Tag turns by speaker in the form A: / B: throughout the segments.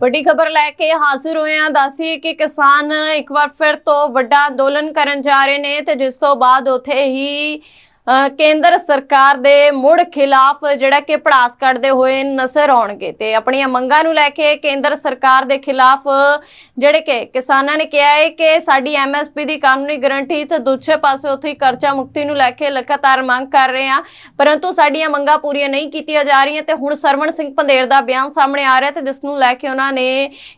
A: ਵੱਡੀ ਖਬਰ ਲੈ ਕੇ ਹਾਜ਼ਰ ਹੋਏ ਆ ਦੱਸੀਏ ਕਿ ਕਿਸਾਨ ਇੱਕ ਵਾਰ ਫਿਰ ਤੋਂ ਵੱਡਾ ਅੰਦੋਲਨ ਕਰਨ ਜਾ ਰਹੇ ਨੇ ਤੇ ਜਿਸ ਤੋਂ ਬਾਅਦ ਉਥੇ ਹੀ ਕੇਂਦਰ ਸਰਕਾਰ ਦੇ ਮੁੜ ਖਿਲਾਫ ਜਿਹੜਾ ਕਿ ਪੜਾਸ ਕੱਢਦੇ ਹੋਏ ਨਜ਼ਰ ਆਉਣਗੇ ਤੇ ਆਪਣੀਆਂ ਮੰਗਾਂ ਨੂੰ ਲੈ ਕੇ ਕੇਂਦਰ ਸਰਕਾਰ ਦੇ ਖਿਲਾਫ ਜਿਹੜੇ ਕਿ ਕਿਸਾਨਾਂ ਨੇ ਕਿਹਾ ਹੈ ਕਿ ਸਾਡੀ ਐਮਐਸਪੀ ਦੀ ਕਾਨੂੰਨੀ ਗਰੰਟੀ ਤੇ ਦੂਜੇ ਪਾਸੇ ਉੱਥੇ ਕਰਜ਼ਾ ਮੁਕਤੀ ਨੂੰ ਲੈ ਕੇ ਲਗਾਤਾਰ ਮੰਗ ਕਰ ਰਹੇ ਆ ਪਰੰਤੂ ਸਾਡੀਆਂ ਮੰਗਾਂ ਪੂਰੀਆਂ ਨਹੀਂ ਕੀਤੀਆਂ ਜਾ ਰਹੀਆਂ ਤੇ ਹੁਣ ਸਰਵਣ ਸਿੰਘ ਪੰਦੇਰ ਦਾ ਬਿਆਨ ਸਾਹਮਣੇ ਆ ਰਿਹਾ ਤੇ ਜਿਸ ਨੂੰ ਲੈ ਕੇ ਉਹਨਾਂ ਨੇ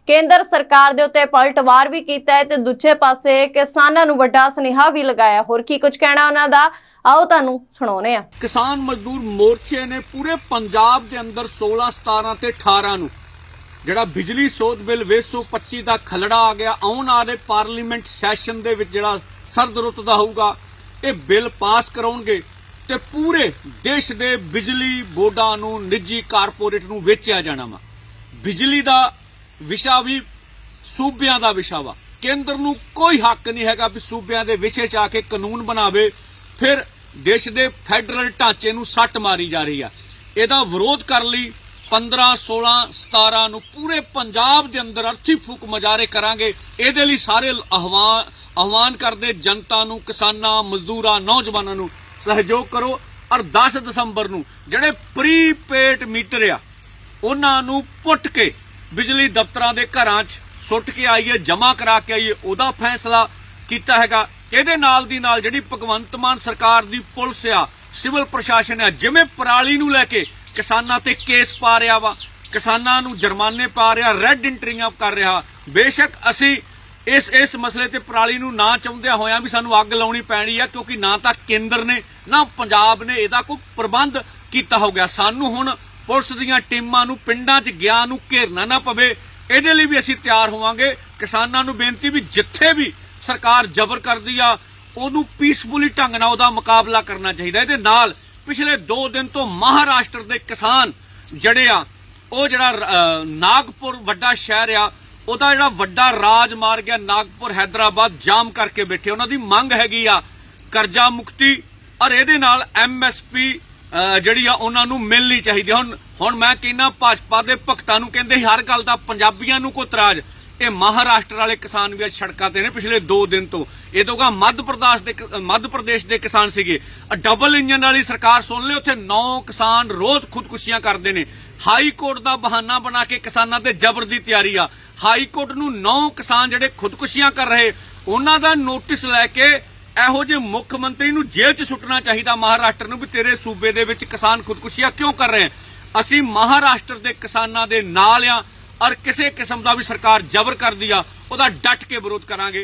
A: ਕੇਂਦਰ ਸਰਕਾਰ ਦੇ ਉੱਤੇ ਪਲਟਵਾਰ ਵੀ ਕੀਤਾ ਹੈ ਤੇ ਦੂਜੇ ਪਾਸੇ ਕਿਸਾਨਾਂ ਨੂੰ ਵੱਡਾ ਸੁਨੇਹਾ ਵੀ ਲਗਾਇਆ। ਹੋਰ ਕੀ ਕੁਝ ਕਹਿਣਾ ਉਹਨਾਂ ਦਾ? ਆਓ ਤੁਹਾਨੂੰ ਸੁਣਾਉਨੇ ਆ
B: ਕਿਸਾਨ ਮਜ਼ਦੂਰ ਮੋਰਚੇ ਨੇ ਪੂਰੇ ਪੰਜਾਬ ਦੇ ਅੰਦਰ 16 17 ਤੇ 18 ਨੂੰ ਜਿਹੜਾ ਬਿਜਲੀ ਸੋਧ ਬਿੱਲ 225 ਦਾ ਖਲੜਾ ਆ ਗਿਆ, ਆਉਣ ਵਾਲੇ ਪਾਰਲੀਮੈਂਟ ਸੈਸ਼ਨ ਦੇ ਵਿੱਚ ਜਿਹੜਾ ਸਰਦ ਰੁੱਤ ਦਾ ਹੋਊਗਾ, ਇਹ ਬਿੱਲ ਪਾਸ ਕਰਾਉਣਗੇ ਤੇ ਪੂਰੇ ਦੇਸ਼ ਦੇ ਬਿਜਲੀ ਬੋਰਡਾਂ ਨੂੰ, ਨਿੱਜੀ ਕਾਰਪੋਰੇਟ ਨੂੰ ਵੇਚਿਆ ਜਾਣਾ ਵਾ। ਬਿਜਲੀ ਦਾ ਵਿਸ਼ਾ ਵੀ ਸੂਬਿਆਂ ਦਾ ਵਿਸ਼ਾ ਵਾ। ਕੇਂਦਰ ਨੂੰ ਕੋਈ ਹੱਕ ਨਹੀਂ ਹੈਗਾ ਵੀ ਸੂਬਿਆਂ ਦੇ ਵਿਸ਼ੇ 'ਚ ਆ ਕੇ ਕਾਨੂੰਨ ਬਣਾਵੇ, ਫਿਰ ਦੇਸ਼ ਦੇ ਫੈਡਰਲ ਢਾਂਚੇ ਨੂੰ ਸੱਟ ਮਾਰੀ ਜਾ ਰਹੀ ਆ। ਇਹਦਾ ਵਿਰੋਧ ਕਰਨ ਲਈ 15 16 17 ਨੂੰ ਪੂਰੇ ਪੰਜਾਬ ਦੇ ਅੰਦਰ ਅਰਥੀ ਫੂਕ ਮਜਾਰੇ ਕਰਾਂਗੇ। ਇਹਦੇ ਲਈ ਸਾਰੇ ਆਹਵਾਨ ਆਹਵਾਨ ਕਰਦੇ ਜਨਤਾ ਨੂੰ, ਕਿਸਾਨਾਂ, ਮਜ਼ਦੂਰਾਂ, ਨੌਜਵਾਨਾਂ ਨੂੰ ਸਹਿਯੋਗ ਕਰੋ। ਔਰ 10 ਦਸੰਬਰ ਨੂੰ ਜਿਹੜੇ ਪ੍ਰੀਪੇਡ ਮੀਟਰ ਆ, ਉਹਨਾਂ ਨੂੰ ਪੁੱਟ ਕੇ ਬਿਜਲੀ ਦਫ਼ਤਰਾਂ ਦੇ ਘਰਾਂ 'ਚ ਸੁੱਟ ਕੇ ਆਈਏ, ਜਮ੍ਹਾਂ ਕਰਾ ਕੇ ਆਈਏ, ਉਹਦਾ ਫੈਸਲਾ ਕੀਤਾ ਹੈਗਾ। ਇਹਦੇ ਨਾਲ ਦੀ ਨਾਲ ਜਿਹੜੀ ਭਗਵੰਤ ਮਾਨ ਸਰਕਾਰ ਦੀ ਪੁਲਿਸ ਆ, ਸਿਵਲ ਪ੍ਰਸ਼ਾਸਨ ਆ, ਜਿਵੇਂ ਪਰਾਲੀ ਨੂੰ ਲੈ ਕੇ ਕਿਸਾਨਾਂ ਤੇ ਕੇਸ ਪਾ ਰਿਹਾ ਵਾ, ਕਿਸਾਨਾਂ ਨੂੰ ਜੁਰਮਾਨੇ ਪਾ ਰਿਹਾ ਰੈੱਡ ਇੰਟਰੀਆਂ ਕਰ ਰਿਹਾ। ਬੇਸ਼ੱਕ ਅਸੀਂ ਇਸ ਇਸ ਮਸਲੇ ਤੇ ਪਰਾਲੀ ਨੂੰ ਨਾ ਚਾਹੁੰਦਿਆਂ ਹੋਇਆਂ ਵੀ ਸਾਨੂੰ ਅੱਗ ਲਾਉਣੀ ਪੈਣੀ ਆ, ਕਿਉਂਕਿ ਨਾ ਤਾਂ ਕੇਂਦਰ ਨੇ, ਨਾ ਪੰਜਾਬ ਨੇ ਇਹਦਾ ਕੋਈ ਪ੍ਰਬੰਧ ਕੀਤਾ ਹੋ ਗਿਆ ਸਾਨੂੰ ਹੁਣ ਪੁਲਿਸ ਦੀਆਂ ਟੀਮਾਂ ਨੂੰ, ਪਿੰਡਾਂ 'ਚ ਗਿਆ ਨੂੰ ਘੇਰਨਾ ਨਾ ਪਵੇ। ਇਹਦੇ ਲਈ ਵੀ ਅਸੀਂ ਤਿਆਰ ਹੋਵਾਂਗੇ। ਕਿਸਾਨਾਂ ਨੂੰ ਬੇਨਤੀ ਵੀ ਜਿੱਥੇ ਵੀ ਸਰਕਾਰ ਜ਼ਬਰ ਕਰਦੀ ਆ, ਉਹਨੂੰ ਪੀਸਫੁਲੀ ਢੰਗ ਨਾਲ ਉਹਦਾ ਮੁਕਾਬਲਾ ਕਰਨਾ ਚਾਹੀਦਾ। ਇਹਦੇ ਨਾਲ ਪਿਛਲੇ 2 ਦਿਨ ਤੋਂ ਮਹਾਰਾਸ਼ਟਰ ਦੇ ਕਿਸਾਨ ਜਿਹੜੇ ਆ, ਉਹ ਜਿਹੜਾ ਨਾਗਪੁਰ ਵੱਡਾ ਸ਼ਹਿਰ ਆ, ਉਹਦਾ ਜਿਹੜਾ ਵੱਡਾ ਰਾਜ ਮਾਰ ਗਿਆ ਨਾਗਪੁਰ, ਹੈਦਰਾਬਾਦ ਜਾਮ ਕਰਕੇ ਬੈਠੇ। ਉਹਨਾਂ ਦੀ ਮੰਗ ਹੈਗੀ ਆ ਕਰਜ਼ਾ ਮੁਕਤੀ, ਔਰ ਇਹਦੇ ਨਾਲ ਐਮਐਸਪੀ ਜਿਹੜੀ ਆ, ਉਹਨਾਂ ਨੂੰ ਮਿਲਣੀ ਚਾਹੀਦੀ। ਹੁਣ ਹੁਣ ਮੈਂ ਕਹਿੰਦਾ, ਭਾਜਪਾ ਦੇ ਭਗਤਾਂ ਨੂੰ ਕਹਿੰਦੇ, ਹਰ ਗੱਲ ਦਾ ਪੰਜਾਬੀਆਂ ਨੂੰ ਕੋਈ ਤਰਾਜ ਇਹ ਮਹਾਰਾਸ਼ਟਰ ਵਾਲੇ ਕਿਸਾਨ ਵੀ ਅੱਜ ਸੜਕਾਂ ਤੇ ਨੇ ਪਿਛਲੇ 2 ਦਿਨ ਤੋਂ। ਇਹ ਦੋਗਾ ਮੱਧ ਪ੍ਰਦੇਸ਼ ਦੇ ਮੱਧ ਪ੍ਰਦੇਸ਼ ਦੇ ਕਿਸਾਨ ਸੀਗੇ। ਡਬਲ ਇੰਜਨ ਵਾਲੀ ਸਰਕਾਰ ਸੁਣ ਲਿਓ, ਉੱਥੇ 9 ਕਿਸਾਨ ਰੋਜ਼ ਖੁਦਕੁਸ਼ੀਆਂ ਕਰਦੇ ਨੇ। ਹਾਈ ਕੋਰਟ ਦਾ ਬਹਾਨਾ ਬਣਾ ਕੇ ਕਿਸਾਨਾਂ ਤੇ ਜ਼ਬਰ ਦੀ ਤਿਆਰੀ ਆ। ਹਾਈ ਕੋਰਟ ਨੂੰ 9 ਕਿਸਾਨ ਜਿਹੜੇ ਖੁਦਕੁਸ਼ੀਆਂ ਕਰ ਰਹੇ, ਉਹਨਾਂ ਦਾ ਨੋਟਿਸ ਲੈ ਕੇ ਇਹੋ ਜਿਹੇ ਮੁੱਖ ਮੰਤਰੀ ਨੂੰ ਜੇਲ੍ਹ 'ਚ ਸੁੱਟਣਾ ਚਾਹੀਦਾ ਮਹਾਰਾਸ਼ਟਰ ਨੂੰ ਵੀ ਤੇਰੇ ਸੂਬੇ ਦੇ ਵਿੱਚ ਕਿਸਾਨ ਖੁਦਕੁਸ਼ੀਆਂ ਕਿਉਂ ਕਰ ਰਹੇ? ਅਸੀਂ ਮਹਾਰਾਸ਼ਟਰ ਦੇ ਕਿਸਾਨਾਂ ਦੇ ਨਾਲ ਆ। ਔਰ ਕਿਸੇ ਕਿਸਮ ਦਾ ਵੀ ਸਰਕਾਰ ਜ਼ਬਰ ਕਰਦੀ ਆ ਉਹਦਾ ਡਟ ਕੇ ਵਿਰੋਧ ਕਰਾਂਗੇ।